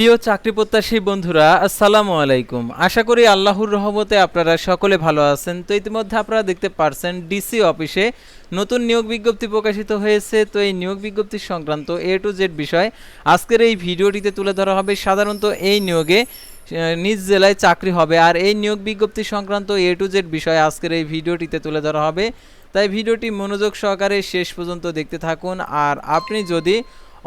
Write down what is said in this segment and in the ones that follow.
প্রিয় চাকরি প্রত্যাশী বন্ধুরা, আসসালামু আলাইকুম। আশা করি আল্লাহর রহমতে আপনারা সকলে ভালো আছেন। তো ইতিমধ্যে আপনারা দেখতে পারছেন ডিসি অফিসে নতুন নিয়োগ বিজ্ঞপ্তি প্রকাশিত হয়েছে। তো এই নিয়োগ বিজ্ঞপ্তি সংক্রান্ত এ টু জেড বিষয় আজকের এই ভিডিওটিতে তুলে ধরা হবে সাধারণত এই নিয়োগে নিজ জেলায় চাকরি হবে। আর এই নিয়োগ বিজ্ঞপ্তি সংক্রান্ত এ টু জেড বিষয় আজকের এই ভিডিওটিতে তুলে ধরা হবে। তাই ভিডিওটি মনোযোগ সহকারে শেষ পর্যন্ত দেখতে থাকুন। আর আপনি যদি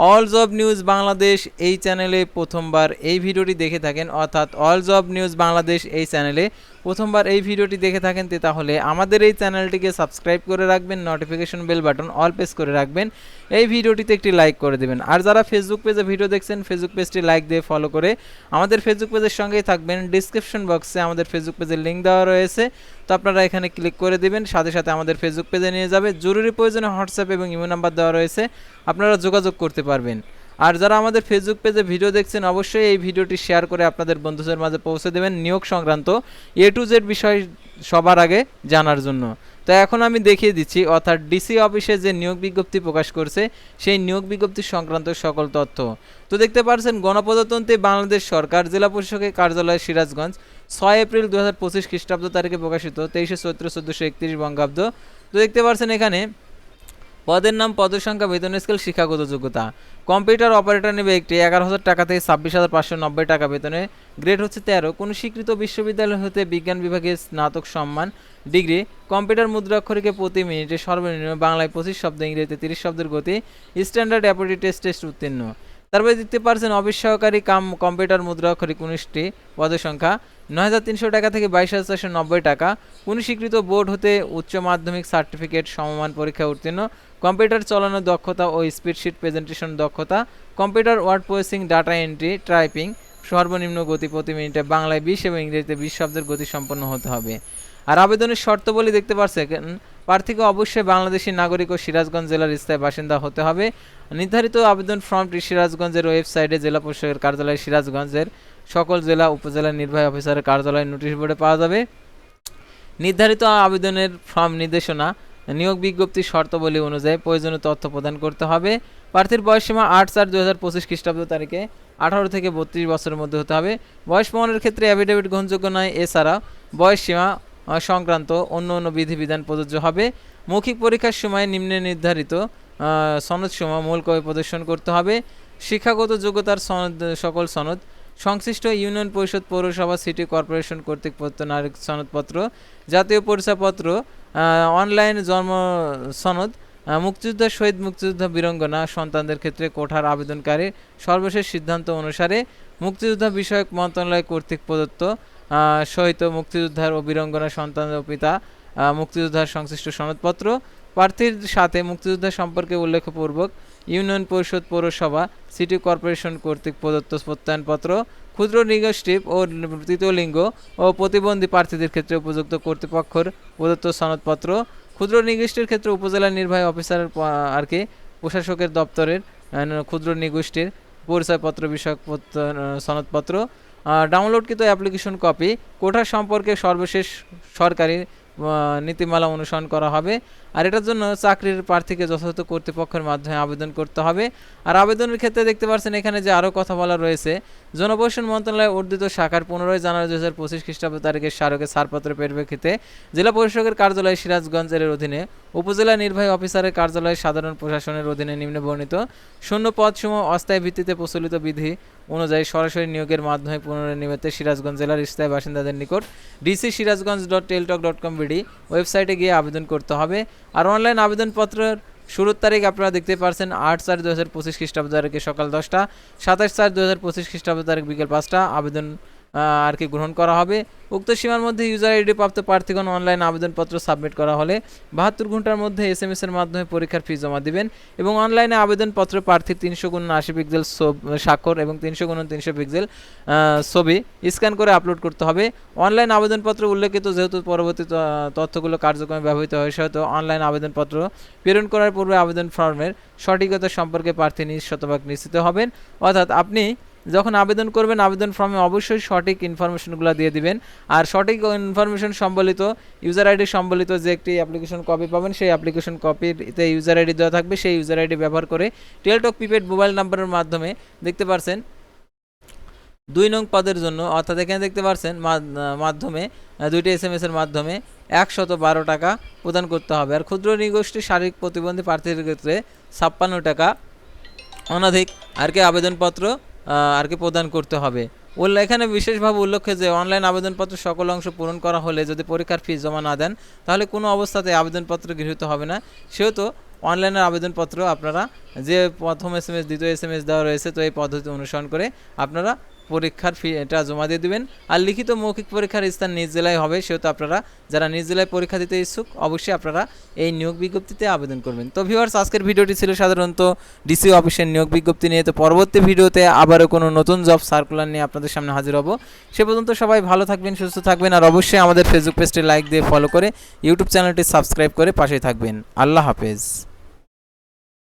অল জব নিউজ বাংলাদেশ এই চ্যানেলে প্রথমবার এই ভিডিওটি দেখে থাকেন, অর্থাৎ অল জব নিউজ বাংলাদেশ এই চ্যানেলে প্রথমবার এই ভিডিওটি দেখে থাকেন তাহলে আমাদের এই চ্যানেলটিকে সাবস্ক্রাইব করে রাখবেন notification bell button all press করে রাখবেন, এই ভিডিওটিতে একটি লাইক করে দেবেন। আর যারা ফেসবুক পেজে ভিডিও দেখছেন ফেসবুক পেজটি লাইক দিয়ে ফলো করে আমাদের ফেসবুক পেজের সঙ্গেই থাকবেন। ডিসক্রিপশন বক্সে আমাদের ফেসবুক পেজের লিঙ্ক দেওয়া রয়েছে। তো আপনারা এখানে ক্লিক করে দেবেন, সাথে সাথে আমাদের ফেসবুক পেজে নিয়ে যাবে। জরুরি প্রয়োজনে হোয়াটসঅ্যাপ এবং ইমো নাম্বার দেওয়া রয়েছে। আপনারা যোগাযোগ করতে পারবেন। আর যারা আমাদের ফেসবুক পেজে ভিডিও দেখছেন, অবশ্যই এই ভিডিওটি শেয়ার করে আপনাদের বন্ধুদের মাঝে পৌঁছে দেবেন নিয়োগ সংক্রান্ত এ টু জেড বিষয় সবার আগে জানার জন্য। তো এখন আমি দেখিয়ে দিচ্ছি, অর্থাৎ ডিসি অফিসে যে নিয়োগ বিজ্ঞপ্তি প্রকাশ করছে, সেই নিয়োগ বিজ্ঞপ্তি সংক্রান্ত সকল তথ্য। তো দেখতে পাচ্ছেন গণপ্রজাতন্ত্রী বাংলাদেশ সরকার, জেলা পরিষদের কার্যালয় সিরাজগঞ্জ, ছয় এপ্রিল দু হাজার পঁচিশ খ্রিস্টাব্দ তারিখে প্রকাশিত, তেইশে চৈত্র চোদ্দোশো একত্রিশ বঙ্গাব্দ। তো দেখতে পাচ্ছেন এখানে পদের নাম, পদের সংখ্যা, বেতন, স্কেল, শিক্ষাগত যোগ্যতা। কম্পিউটার অপারেটর নেবে একটি এগারো হাজার টাকা থেকে ছাব্বিশ হাজার পাঁচশো নব্বই টাকা বেতনে। গ্রেড হচ্ছে তেরো। কোনো স্বীকৃত বিশ্ববিদ্যালয় হতে বিজ্ঞান বিভাগে স্নাতক সম্মান, ডিগ্রি। কম্পিউটার মুদ্রাক্ষরিকে প্রতি মিনিটে সর্বনিম্ন বাংলায় পঁচিশ শব্দ, ইংরেজিতে তিরিশ শব্দের গতি। স্ট্যান্ডার্ড অ্যাপোটি টেস্ট টেস্ট উত্তীর্ণ। তারপরে দেখতে পারছেন অফিস সহকারী কাম, কম্পিউটার মুদ্রাক্ষরিক উনিশটি পদের সংখ্যা। নয় হাজার তিনশো টাকা থেকে বাইশ হাজার চারশো নব্বই টাকা। কোনো স্বীকৃত বোর্ড হতে উচ্চ মাধ্যমিক সার্টিফিকেট সমমান পরীক্ষা উত্তীর্ণ। কম্পিউটার চালানোর দক্ষতা ও স্পিডশিট প্রেজেন্টেশন দক্ষতা। Computer word processing, data entry, typing, সর্বনিম্ন গতি প্রতি মিনিটে বাংলায় বিশ এবং ইংরেজিতে বিশ শব্দের গতি সম্পন্ন হতে হবে। আর আবেদনের শর্তাবলী দেখতে পাচ্ছেন প্রার্থীকে অবশ্যই বাংলাদেশি নাগরিক ও সিরাজগঞ্জ জেলার স্থায়ী বাসিন্দা হতে হবে। নির্ধারিত আবেদন ফর্মটি সিরাজগঞ্জের ওয়েবসাইটে জেলা পরিষদের কার্যালয় সিরাজগঞ্জের সকল জেলা উপজেলা নির্বাহী অফিসারের কার্যালয় নোটিশ বোর্ডে পাওয়া যাবে। নির্ধারিত আবেদনের ফর্ম নির্দেশনা নিয়োগ বিজ্ঞপ্তির শর্তাবলী অনুযায়ী প্রয়োজনীয় তথ্য প্রদান করতে হবে। প্রার্থীর বয়সসীমা আট চার দু হাজার পঁচিশ খ্রিস্টাব্দ তারিখে আঠারো থেকে বত্রিশ বছরের মধ্যে হতে হবে। বয়স প্রমাণের ক্ষেত্রে অ্যাফিডেভিট গ্রহণযোগ্য নয়। এছাড়া বয়সসীমা সংক্রান্ত অন্য অন্য বিধিবিধান প্রযোজ্য হবে। মৌখিক পরীক্ষার সময় নিম্নে নির্ধারিত আহ, সনদ সময় মূল কপি প্রদর্শন করতে হবে। শিক্ষাগত যোগ্যতার সনদ সকল সনদ সংশ্লিষ্ট ইউনিয়ন পরিষদ পৌরসভা, সিটি কর্পোরেশন কর্তৃক প্রদত্ত নাগরিক সনদপত্র, জাতীয় পরিচয়পত্র অনলাইন জন্ম সনদ মুক্তিযোদ্ধা, শহীদ মুক্তিযোদ্ধা, বীরঙ্গনা, সন্তানদের ক্ষেত্রে কোঠার আবেদনকারী সর্বশেষ সিদ্ধান্ত অনুসারে মুক্তিযোদ্ধা বিষয়ক মন্ত্রণালয় কর্তৃক প্রদত্ত সহিত মুক্তিযোদ্ধার ও বীরঙ্গনা সন্তান ও পিতা মুক্তিযোদ্ধার সংশ্লিষ্ট সনদপত্র, প্রার্থীর সাথে মুক্তিযোদ্ধা সম্পর্কে উল্লেখপূর্বক ইউনিয়ন পরিষদ পৌরসভা সিটি কর্পোরেশন কর্তৃক প্রদত্ত প্রত্যয়নপত্র, ক্ষুদ্র নিগোষ্ঠী ও তৃতীয় লিঙ্গ ও প্রতিবন্ধী প্রার্থীদের ক্ষেত্রে উপযুক্ত কর্তৃপক্ষের প্রদত্ত সনদপত্র, ক্ষুদ্র নিগোষ্ঠীর ক্ষেত্রে উপজেলা নির্বাহী অফিসারের আর কি, প্রশাসকের দপ্তরের ক্ষুদ্র নিগোষ্ঠীর পরিচয়পত্র বিষয়ক সনদপত্র ডাউনলোডকৃত অ্যাপ্লিকেশন কপি, কোঠা সম্পর্কে সর্বশেষ সরকারি নীতিমালা অনুসরণ করা হবে। আর এটার জন্য চাকরির প্রার্থীকে যথাযথ কর্তৃপক্ষের মাধ্যমে আবেদন করতে হবে। আর আবেদনের ক্ষেত্রে দেখতে পাচ্ছেন এখানে যে আরও কথা বলা রয়েছে জনপ্রশাসন মন্ত্রণালয় অর্জিত শাখার পনেরোই জানুয়ারি দু হাজার পঁচিশ খ্রিস্টাব্দ তারিখে স্মারকের ছাড়পত্র পরিপ্রেক্ষিতে জেলা পরিষদের কার্যালয় সিরাজগঞ্জের অধীনে উপজেলা নির্বাহী অফিসারের কার্যালয় সাধারণ প্রশাসনের অধীনে নিম্নে বর্ণিত শূন্য পদসমূহ অস্থায়ী ভিত্তিতে প্রচলিত বিধি অনুযায়ী সরাসরি নিয়োগের মাধ্যমে পুনর্নির্মিত সিরাজগঞ্জ জেলার স্থায়ী বাসিন্দাদের নিকট DC Sirajganj dot Teletalk dot com BD ওয়েবসাইটে গিয়ে আবেদন করতে হবে। আর অনলাইন আবেদনপত্রের শুরুর তারিখ আপনারা দেখতে পারছেন আট চার দু হাজার পঁচিশ খ্রিস্টাব্দ তারিখে সকাল দশটা, সাতাশ চার দু হাজার পঁচিশ খ্রিস্টাব্দ তারিখ বিকেল পাঁচটা। আবেদন আর কি গ্রহণ করা হবে। উক্ত সীমার মধ্যে ইউজার আইডি প্রাপ্ত প্রার্থীগণ অনলাইন আবেদনপত্র সাবমিট করা হলে বাহাত্তর ঘণ্টার মধ্যে এস এম এর মাধ্যমে পরীক্ষার ফি জমা দিবেন এবং অনলাইনে আবেদনপত্র প্রার্থীর তিনশো গুণ আশি পিক্সেল স্বাক্ষর এবং তিনশো গুণ তিনশো পিক্সেল ছবি স্ক্যান করে আপলোড করতে হবে। অনলাইন আবেদনপত্র উল্লেখিত যেহেতু পরবর্তী তথ্যগুলো কার্যক্রমে ব্যবহৃত হয় সেহেতু অনলাইন আবেদনপত্র প্রেরণ করার পূর্বে আবেদন ফর্মের সঠিকতা সম্পর্কে প্রার্থী নিজ শতভাগ নিশ্চিত হবেন। অর্থাৎ আপনি যখন আবেদন করবেন, আবেদন ফর্মে অবশ্যই সঠিক ইনফরমেশনগুলো দিয়ে দিবেন। আর সঠিক ইনফরমেশন সম্বলিত ইউজার আইডি সম্বলিত যে একটি অ্যাপ্লিকেশন কপি পাবেন, সেই অ্যাপ্লিকেশন কপিতে ইউজার আইডি দেওয়া থাকবে। সেই ইউজার আইডি ব্যবহার করে টেলটক প্রিপেড মোবাইল নাম্বারের মাধ্যমে দেখতে পারছেন দুই নং পদের জন্য, অর্থাৎ এখানে দেখতে পাচ্ছেন মা- মাধ্যমে, দুইটি এস এম এস এর মাধ্যমে একশত বারো টাকা প্রদান করতে হবে। আর ক্ষুদ্র নৃগোষ্ঠী শারীরিক প্রতিবন্ধী প্রার্থীদের ক্ষেত্রে ছাপ্পান্ন টাকা অনধিক। আর কি আবেদনপত্র? আর কি প্রদান করতে হবে। উল্লেখ এখানে বিশেষভাবে উল্লেখ্য যে অনলাইন আবেদনপত্র সকল অংশ পূরণ করা হলে যদি পরীক্ষার ফি জমা না দেন, তাহলে কোনো অবস্থাতে আবেদনপত্র গৃহীত হবে না। সেহেতু অনলাইনের আবেদনপত্র আপনারা যে প্রথম এস এম এস দ্বিতীয় এস এম এস দেওয়া রয়েছে, তো এই পদ্ধতি অনুসরণ করে আপনারা পরীক্ষার ফি এটা জমা দিয়ে দিবেন। আর লিখিত মৌখিক পরীক্ষার স্থান নিজ জেলায় হবে, সেহেতু আপনারা যারা নিজ জেলায় পরীক্ষা দিতে ইচ্ছুক, অবশ্যই আপনারা এই নিয়োগ বিজ্ঞপ্তিতে আবেদন করবেন। তো ভিউয়ার্স আজকের ভিডিওটি ছিল সাধারণত ডিসি অফিসের নিয়োগ বিজ্ঞপ্তি নিয়ে। তো পরবর্তী ভিডিওতে আবারও কোনো নতুন জব সার্কুলার নিয়ে আপনাদের সামনে হাজির হব। সে পর্যন্ত সবাই ভালো থাকবেন, সুস্থ থাকবেন, আর অবশ্যই আমাদের ফেসবুক পেজটি লাইক দিয়ে ফলো করে ইউটিউব চ্যানেলটি সাবস্ক্রাইব করে পাশে থাকবেন। আল্লাহ হাফেজ।